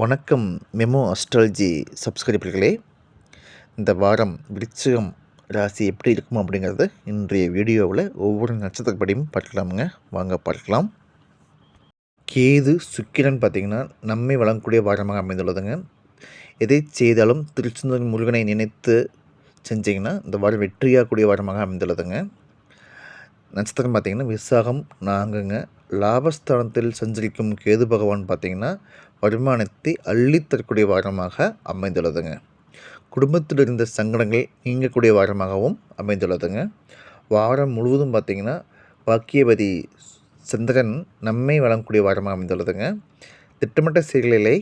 வணக்கம் memo astrology சப்ஸ்கிரைபர்களே இந்த வாரம் விருச்சிகம் ராசி எப்படி இருக்கும் அப்படிங்கிறது இன்றைய வீடியோவில் ஒவ்வொரு நட்சத்திரப்படியும் பார்க்கலாமுங்க. வாங்க பார்க்கலாம். கேது சுக்கிரன் பார்த்திங்கன்னா நம்மை வழங்கக்கூடிய வாரமாக அமைந்துள்ளதுங்க. எதை செய்தாலும் திருச்செந்தூர் முருகனை நினைத்து செஞ்சிங்கன்னா இந்த வாரம் வெற்றியாகக்கூடிய வாரமாக அமைந்துள்ளதுங்க. நட்சத்திரம் பார்த்திங்கன்னா விசாகம் நாங்குங்க லாபஸ்தானத்தில் சஞ்சரிக்கும் கேது பகவான் பார்த்திங்கன்னா வருமானத்தை அள்ளித்தரக்கூடிய வாரமாக அமைந்துள்ளதுங்க. குடும்பத்தில் இருந்த சங்கடங்கள் நீங்கக்கூடிய வாரமாகவும் அமைந்துள்ளதுங்க. வாரம் முழுவதும் பார்த்திங்கன்னா வாக்கியபதி சந்திரன் நம்மை வழங்கக்கூடிய வாரமாக அமைந்துள்ளதுங்க. திட்டமிட்ட செயல்களை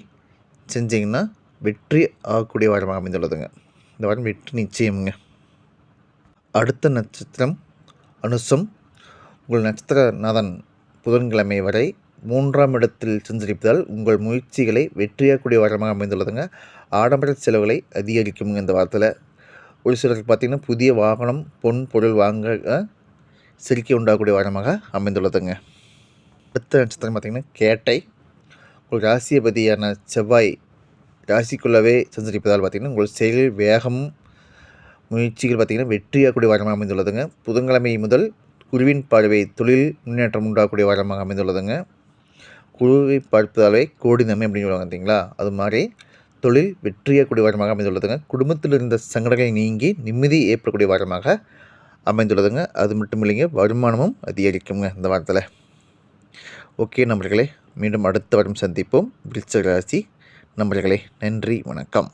செஞ்சிங்கன்னா வெற்றி ஆகக்கூடிய வாரமாக அமைந்துள்ளதுங்க. இந்த வாரம் வெற்றி நிச்சயமுங்க. அடுத்த நட்சத்திரம் அனுசம். உங்கள் நட்சத்திரநாதன் புதன்கிழமை வரை மூன்றாம் இடத்தில் சஞ்சரிப்பதால் உங்கள் முயற்சிகளை வெற்றியாகக்கூடிய வாரமாக அமைந்துள்ளதுங்க. ஆடம்பர செலவுகளை அதிகரிக்கும் இந்த வாரத்தில். ஒரு சிலருக்கு பார்த்திங்கன்னா புதிய வாகனம் பொன் பொருள் வாங்க சிரிக்கை உண்டாகக்கூடிய வாரமாக அமைந்துள்ளதுங்க. அடுத்த நட்சத்திரம் பார்த்திங்கன்னா கேட்டை. ஒரு ராசியபதியான செவ்வாய் ராசிக்குள்ளவே சஞ்சரிப்பதால் பார்த்திங்கன்னா உங்கள் செயல் வேகம் முயற்சிகள் பார்த்திங்கன்னா வெற்றியாகக்கூடிய வாரமாக அமைந்துள்ளதுங்க. புதன்கிழமை முதல் குருவின் பார்வை தொழில் முன்னேற்றம் உண்டாகக்கூடிய வாரமாக அமைந்துள்ளதுங்க. குழுவை பார்ப்பதாலே கோடி நன்மை அப்படின்னு சொல்லுவாங்க பார்த்தீங்களா அது மாதிரி தொழில் வெற்றியக்கூடிய வாரமாக அமைந்துள்ளதுங்க. குடும்பத்தில் இருந்த சங்கடங்களை நீங்கி நிம்மதி ஏற்படக்கூடிய வாரமாக அமைந்துள்ளதுங்க. அது மட்டும் இல்லைங்க வருமானமும் அதிகரிக்குங்க இந்த வாரத்தில். ஓகே நம்பர்களே மீண்டும் அடுத்த வாரம் சந்திப்போம். விருச்ச ராசி நண்பர்களே நன்றி வணக்கம்.